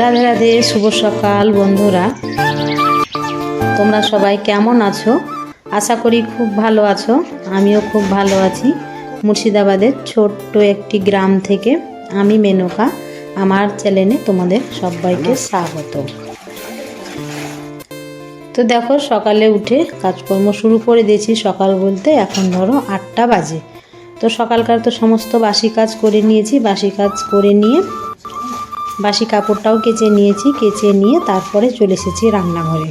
রাধে রাধে শুভ সকাল বন্ধুরা। তোমরা সবাই কেমন আছো? আশা করি খুব ভালো আছো। আমিও খুব ভালো আছি। মুর্শিদাবাদের ছোট্ট একটি গ্রাম থেকে আমি মেনকা, আমার চ্যানেলে তোমাদের সবাইকে স্বাগত। তো দেখো, সকালে উঠে কাজকর্ম শুরু করে দিয়েছি সকাল বলতে এখন ধরো আটটা বাজে। তো সকালকার তো সমস্ত বাসি কাজ করে নিয়েছি। বাসি কাজ করে নিয়ে বাসি কাপড়টাও কেচে নিয়েছি, কেচে নিয়ে তারপরে চলে এসেছি রান্নাঘরে।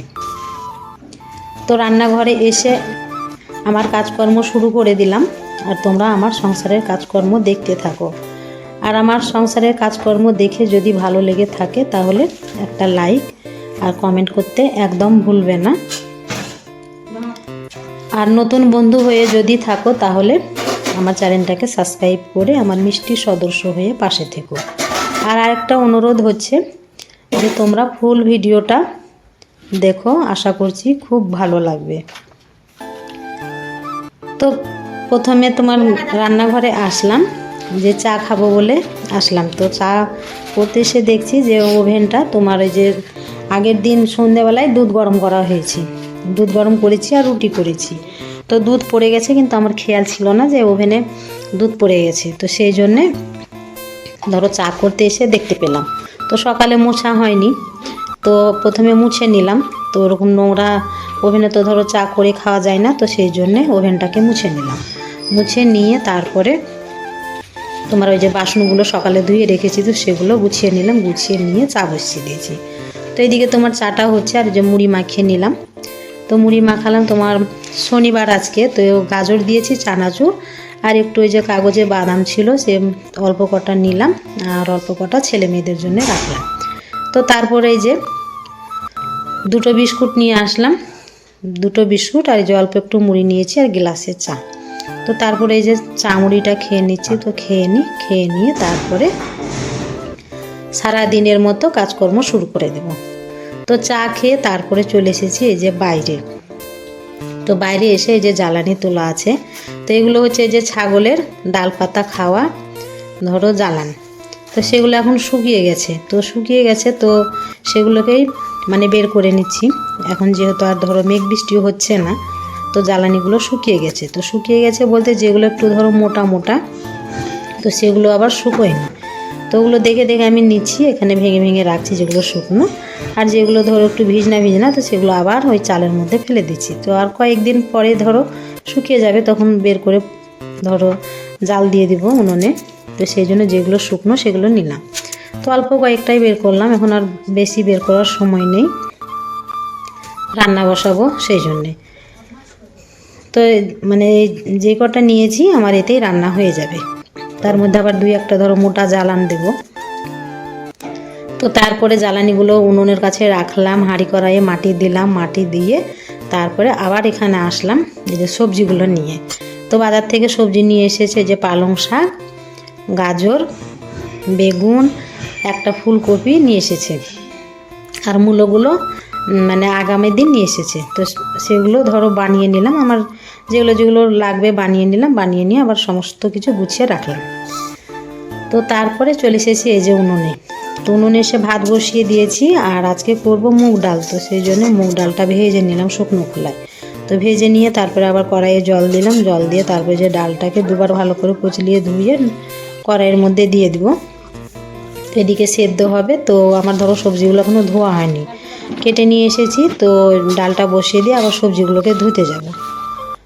তো রান্নাঘরে এসে আমার কাজকর্ম শুরু করে দিলাম, আর তোমরা আমার সংসারের কাজকর্ম দেখতে থাকো। আর আমার সংসারের কাজকর্ম দেখে যদি ভালো লেগে থাকে, তাহলে একটা লাইক আর কমেন্ট করতে একদম ভুলবে না। আর নতুন বন্ধু হয়ে যদি থাকো, তাহলে আমার চ্যানেলটাকে সাবস্ক্রাইব করে আমার মিষ্টি সদস্য হয়ে পাশে থেকো। আর আরেকটা অনুরোধ হচ্ছে যে তোমরা ফুল ভিডিওটা দেখো, আশা করছি খুব ভালো লাগবে। তো প্রথমে তোমার রান্নাঘরে আসলাম, যে চা খাব বলে আসলাম। তো চা করতে এসে দেখছি যে ওভেনটা তোমার ওই যে আগের দিন সন্ধেবেলায় দুধ গরম করা হয়েছে। দুধ গরম করেছি আর রুটি করেছি। তো দুধ পড়ে গেছে, কিন্তু আমার খেয়াল ছিল না যে ওভেনে দুধ পড়ে গেছে। তো সেই জন্যে ধরো চা করতে এসে দেখতে পেলাম। তো সকালে মোছা হয়নি। তো প্রথমে মুছে নিলাম। তো ওরকম নোংরা ওভেনে তো ধরো চা করে খাওয়া যায় না, তো সেই জন্যে ওভেনটাকে মুছে নিলাম। মুছে নিয়ে তারপরে তোমার ওই যে বাসনগুলো সকালে ধুয়ে রেখেছি তো সেগুলো গুছিয়ে নিলাম, গুছিয়ে নিয়ে চা বসিয়ে দিয়েছি। তো এইদিকে তোমার চাটা হচ্ছে আর যে মুড়ি মাখিয়ে নিলাম। তো মুড়ি মাখালাম তোমার শনিবার আজকে, তো গাজর দিয়েছি, চানাচুর আর একটু ওই যে কাগজে বাদাম ছিল, সে অল্প কটা নিলাম আর অল্প কটা ছেলে মেয়েদের জন্য রাখলাম। তো তারপরে এই যে দুটো বিস্কুট নিয়ে আসলাম। দুটো বিস্কুট আর এই যে অল্প একটু মুড়ি নিয়েছি আর গ্লাসে চা। তো তারপরে এই যে চা মুড়িটা খেয়ে নিচ্ছি, তো খেয়ে নিই খেয়ে নিয়ে তারপরে সারা দিনের মতো কাজকর্ম শুরু করে দেব। তো চা খেয়ে তারপরে চলে এসেছি এই যে বাইরে। তো বাইরে এসে যে জ্বালানি তোলা আছে, তো এগুলো হচ্ছে যে ছাগলের ডাল পাতা খাওয়া, ধরো জ্বালান। তো সেগুলো এখন শুকিয়ে গেছে। তো শুকিয়ে গেছে, তো সেগুলোকেই মানে বের করে নিচ্ছি। এখন যেহেতু আর ধরো মেঘ বৃষ্টিও হচ্ছে না, তো জ্বালানিগুলো শুকিয়ে গেছে। তো শুকিয়ে গেছে বলতে যেগুলো একটু ধরো মোটা মোটা, তো সেগুলো আবার শুকোয় না। তো ওগুলো দেখে দেখে আমি নিচ্ছি, এখানে ভেঙে ভেঙে রাখছি যেগুলো শুকনো। আর যেগুলো ধরো একটু ভিজনা ভিজনা, তো সেগুলো আবার ওই চালের মধ্যে ফেলে দিচ্ছি। তো আর কয়েকদিন পরে ধরো শুকিয়ে যাবে, তখন বের করে ধরো জাল দিয়ে দিব উনুনে। তো সেই জন্য যেগুলো শুকনো সেগুলো নিলাম। তো অল্প কয়েকটাই বের করলাম, এখন আর বেশি বের করার সময় নেই। রান্না বসাবো সেই জন্যে। তো মানে যে কটা নিয়েছি, আমার এতেই রান্না হয়ে যাবে। তার মধ্যে আবার দুই একটা ধরো মোটা জ্বালান দেব। তো তারপরে জ্বালানিগুলো উনুনের কাছে রাখলাম, হাঁড়ি কড়াইয়ে মাটি দিলাম, মাটি দিয়ে তারপরে আবার এখানে আসলাম এই যে সবজিগুলো নিয়ে। তো বাজার থেকে সবজি নিয়ে এসেছে যে পালং শাক, গাজর, বেগুন, একটা ফুলকপি নিয়ে এসেছে। আর মূলোগুলো মানে আগামী দিন নিয়ে এসেছে। তো সেগুলো ধরো বানিয়ে নিলাম। আমার যেগুলো যেগুলো লাগবে বানিয়ে নিলাম, বানিয়ে নিয়ে আবার সমস্ত কিছু গুছিয়ে রাখলাম। তো তারপরে চলে এসেছি এই যে উনুনে। তো উনুনে এসে ভাত বসিয়ে দিয়েছি আর আজকে করব মুগ ডাল। তো সেই জন্য মুগ ডালটা ভেজে নিলাম শুকনো খোলায়। তো ভেজে নিয়ে তারপরে আবার কড়াইয়ে জল দিলাম। জল দিয়ে তারপরে যে ডালটাকে দুবার ভালো করে কুচলিয়ে ধুয়ে কড়াইয়ের মধ্যে দিয়ে দিব। এদিকে সেদ্ধ হবে। তো আমার ধরো সবজিগুলো এখনও ধোয়া হয়নি। কেটে নিয়ে এসেছি। তো ডালটা বসিয়ে দিয়ে আবার সবজিগুলোকে ধুতে যাব।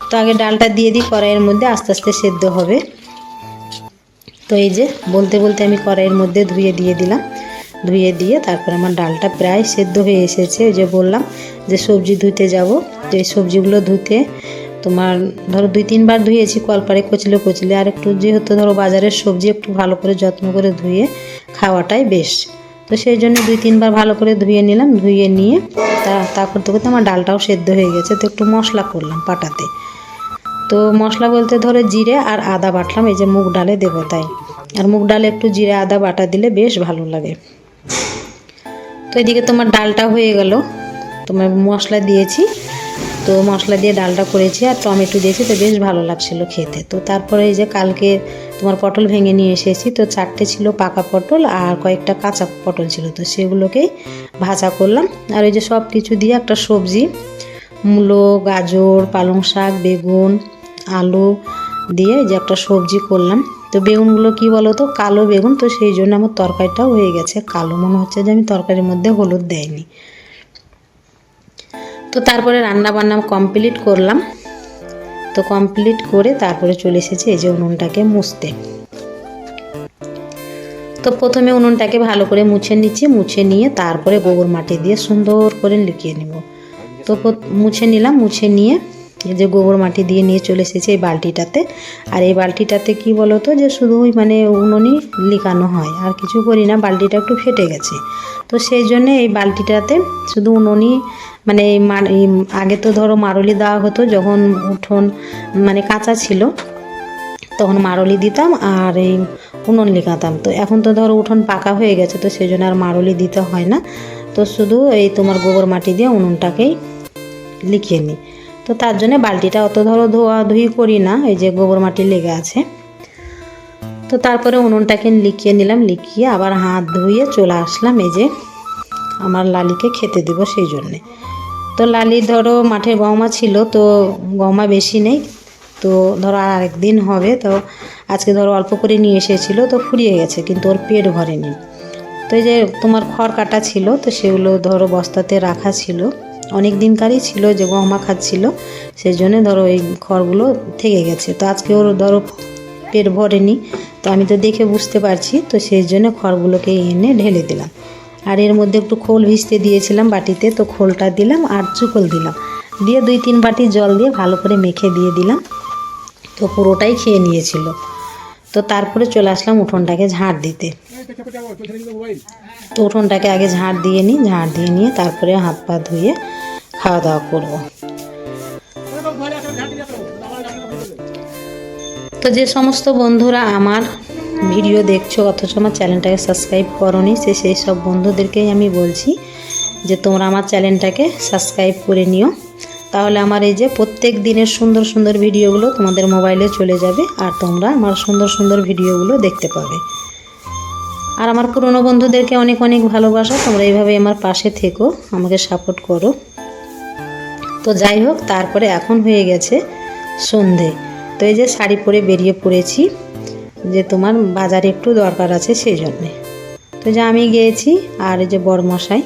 তো আগে ডালটা দিয়ে দিই, কড়াইয়ের মধ্যে আস্তে আস্তে সেদ্ধ হবে। তো এই যে বলতে বলতে আমি কড়াইয়ের মধ্যে ধুয়ে দিয়ে দিলাম। ধুয়ে দিয়ে তারপর আমার ডালটা প্রায় সেদ্ধ হয়ে এসেছে। ওই যে বললাম যে সবজি ধুতে যাব। এই সবজিগুলো ধুতে তোমার ধরো দুই তিনবার ধুয়েছি, কলপারে কচলে কচলে। আর একটু যেহেতু ধরো বাজারের সবজি একটু ভালো করে যত্ন করে ধুয়ে খাওয়াটাই বেশ তো সেই জন্য দুই তিনবার ভালো করে ধুয়ে নিলাম, ধুয়ে নিয়ে তা তা করতে করতে আমার ডালটাও সেদ্ধ হয়ে গেছে, তো একটু মশলা করলাম পাটাতে। তো মশলা বলতে ধরো জিরে আর আদা বাটলাম, এই যে মুগ ডালে দেবো তাই। আর মুগ ডালে একটু জিরে, আদা, বাটা দিলে বেশ ভালো লাগে। তো এদিকে তোমার ডালটা হয়ে গেল, তোমার মশলা দিয়েছি। তো মশলা দিয়ে ডালটা করেছি আর টমেটো দিয়েছি, তো বেশ ভালো লাগছিল খেতে। তো তারপরে এই যে কালকে তোমার পটল ভেঙে নিয়ে এসেছি। তো চারটে ছিল পাকা পটল আর কয়েকটা কাঁচা পটল ছিল। তো সেগুলোকেই ভাজা করলাম। আর ওই যে সব কিছু দিয়ে একটা সবজি, মূলো, গাজর, পালং শাক, বেগুন, আলু দিয়ে যে একটা সবজি করলাম। তো বেগুনগুলো কি বলো তো কালো বেগুন। তো সেই জন্য আমার তরকারিটাও হয়ে গেছে কালো। মনে হচ্ছে যে আমি তরকারির মধ্যে হলুদ দেয়নি। তো তারপরে রান্না বান্না কমপ্লিট করলাম। তো কমপ্লিট করে তারপরে চলে এসেছে এই যে উনুনটাকে মুছতে। তো প্রথমে উনুনটাকে ভালো করে মুছে নিচ্ছি, মুছে নিয়ে তারপরে গোবর মাটি দিয়ে সুন্দর করে লুকিয়ে নিব। তো মুছে নিলাম, মুছে নিয়ে যে গোবর মাটি দিয়ে নিয়ে চলে এসেছে এই বালতিটাতে। আর এই বালতিটাতে কি বলো তো যে শুধু ওই মানে উনুনই লিকানো হয়, আর কিছু করি না, বালতিটা একটু ফেটে গেছে। তো সেই জন্য এই বালতিটাতে শুধু উনুনই মানে আগে তো ধরো মারলি দেওয়া হতো, যখন উঠোন মানে কাঁচা ছিল, তখন মারলি দিতাম আর এই উনুন লিখাতাম তো এখন তো ধরো উঠোন পাকা হয়ে গেছে, তো সেই জন্য আর মারলি দিতে হয় না। তো শুধু এই তোমার গোবর মাটি দিয়ে উনুনটাকেই লিখিয়ে নিই। তো তার জন্য বালতিটা অত ধরো ধোয়া ধুই করি না, এই যে গোবর মাটি লেগে আছে। তো তারপরে উনুনটাকে লিখিয়ে নিলাম, লিখিয়ে আবার হাত ধুয়ে চলে আসলাম এই যে আমার লালিকে খেতে দিব সেই জন্যে। তো লালি ধরো মাঠে গহমা ছিল তো গহমা বেশি নেই, তো ধরো আর একদিন হবে তো আজকে ধরো অল্প করে নিয়ে এসেছিল তো ফুরিয়ে গেছে, কিন্তু ওর পেট ভরেনি। তো এই যে তোমার খড় কাটা ছিল তো সেগুলো ধরো বস্তাতে রাখা ছিল। অনেক দিনকারই ছিল যে গহমা খাচ্ছিল সেই জন্য ধরো এই খড়গুলো থেকে গেছে। তো আজকে ওর ধরো পেট ভরেনি, তো আমি তো দেখে বুঝতে পারছি, তো সেই জন্য খড়গুলোকে এনে ঢেলে দিলাম। আর এর মধ্যে একটু খোল ভিজতে দিয়েছিলাম বাটিতে, তো খোলটা দিলাম আর চুকল দিলাম। দিয়ে দুই তিন বাটি জল দিয়ে ভালো করে মেখে দিয়ে দিলাম, তো পুরোটাই খেয়ে নিয়েছিল। তো তারপরে চলে আসলাম উঠোনটাকে ঝাড় দিতে। তো উঠোনটাকে আগে ঝাড় দিয়ে নিই ঝাড় দিয়ে নিয়ে তারপরে হাত পা ধুয়ে খাওয়া দাওয়া করব। তো যে সমস্ত বন্ধুরা আমার ভিডিও দেখছ, অথচ আমার চ্যানেলটাকে সাবস্ক্রাইব করনি, সে সেই সব বন্ধুদেরকেই আমি বলছি যে তোমরা আমার চ্যানেলটাকে সাবস্ক্রাইব করে নিও। তাহলে আমার এই যে প্রত্যেক দিনের সুন্দর সুন্দর ভিডিওগুলো তোমাদের মোবাইলে চলে যাবে আর তোমরা আমার সুন্দর সুন্দর ভিডিওগুলো দেখতে পাবে। আর আমার পুরনো বন্ধুদেরকে অনেক অনেক ভালোবাসা। তোমরা এইভাবে আমার পাশে থেকো, আমাকে সাপোর্ট করো। তো যাই হোক, তারপরে এখন হয়ে গেছে সন্ধে। তো এই যে শাড়ি পরে বেরিয়ে পড়েছি, যে তোমার বাজারে একটু দরকার আছে সেই জন্যে। তো যে আমি গিয়েছি আর এই যে বরমশাই।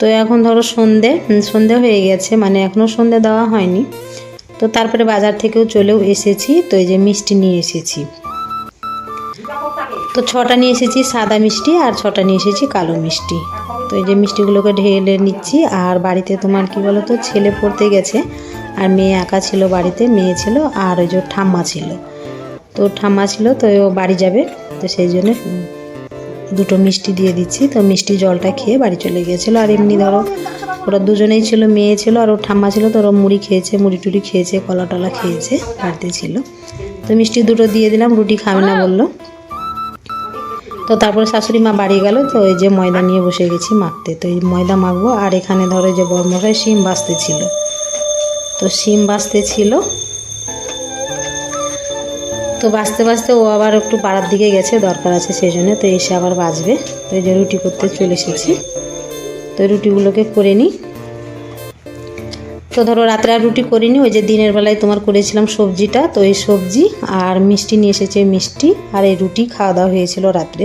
তো এখন ধরো সন্ধে সন্ধে হয়ে গেছে মানে এখনও সন্ধে দেওয়া হয়নি। তো তারপরে বাজার থেকেও চলেও এসেছি, তো এই যে মিষ্টি নিয়ে এসেছি। তো ছটা নিয়ে এসেছি সাদা মিষ্টি আর ছটা নিয়ে এসেছি কালো মিষ্টি। তো এই যে মিষ্টিগুলোকে ঢেলে নিচ্ছি আর বাড়িতে তোমার কি বলো তো ছেলে পড়তে গেছে আর মেয়ে একা ছিল বাড়িতে, মেয়ে ছিল আর ওই যে ঠাম্মা ছিল। তো ঠাম্মা ছিল তো ও বাড়ি যাবে, তো সেই জন্য দুটো মিষ্টি দিয়ে দিচ্ছি। তো মিষ্টি জলটা খেয়ে বাড়ি চলে গিয়েছিল আর এমনি ধরো ওরা দুজনেই ছিল, মেয়ে ছিল আর ওর ঠাম্মা ছিল, তো ওরা মুড়ি খেয়েছে, মুড়ি টুড়ি খেয়েছে, কলা টলা খেয়েছে, বাড়িতে ছিল। তো মিষ্টি দুটো দিয়ে দিলাম, রুটি খাবে না বলল। তো তারপরে শাশুড়ি মা বাড়ি গেল, তো ওই যে ময়দা নিয়ে বসে গেছি মাখতে। তো এই ময়দা মাখবো, আর এখানে ধরো এই যে বর্মশাই শিম বাঁচতে ছিল। তো শিম বাঁচতে ছিল। তো বাঁচতে বাঁচতে ও আবার একটু পাড়ার দিকে গেছে, দরকার আছে সেই জন্য তো এসে আবার বাঁচবে তো এই যে রুটি করতে চলে এসেছি। তো এই রুটিগুলোকে করে নিই। তো ধরো রাত্রে আর রুটি করিনি, ওই যে দিনের বেলায় তোমার করেছিলাম সবজিটা, তো এই সবজি আর মিষ্টি নিয়ে এসেছে মিষ্টি, আর এই রুটি খাওয়া দাওয়া হয়েছিল রাত্রে।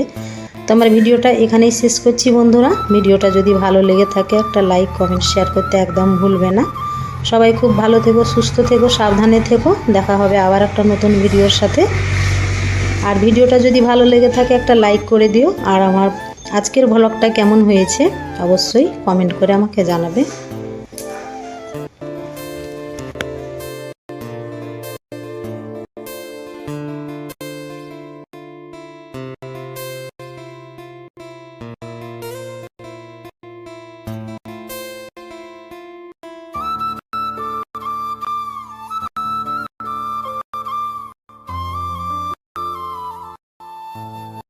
তো আমার ভিডিওটা এখানেই শেষ করছি বন্ধুরা। ভিডিওটা যদি ভালো লেগে থাকে একটা লাইক, কমেন্ট, শেয়ার করতে একদম ভুলবে না। সবাই খুব ভালো থেকো, সুস্থ থেকো, সাবধানে থেকো। দেখা হবে আবার একটা নতুন ভিডিওর সাথে। আর ভিডিওটা যদি ভালো লেগে থাকে একটা লাইক করে দিও। আর আমার আজকের ভ্লগটা কেমন হয়েছে অবশ্যই কমেন্ট করে আমাকে জানাবে।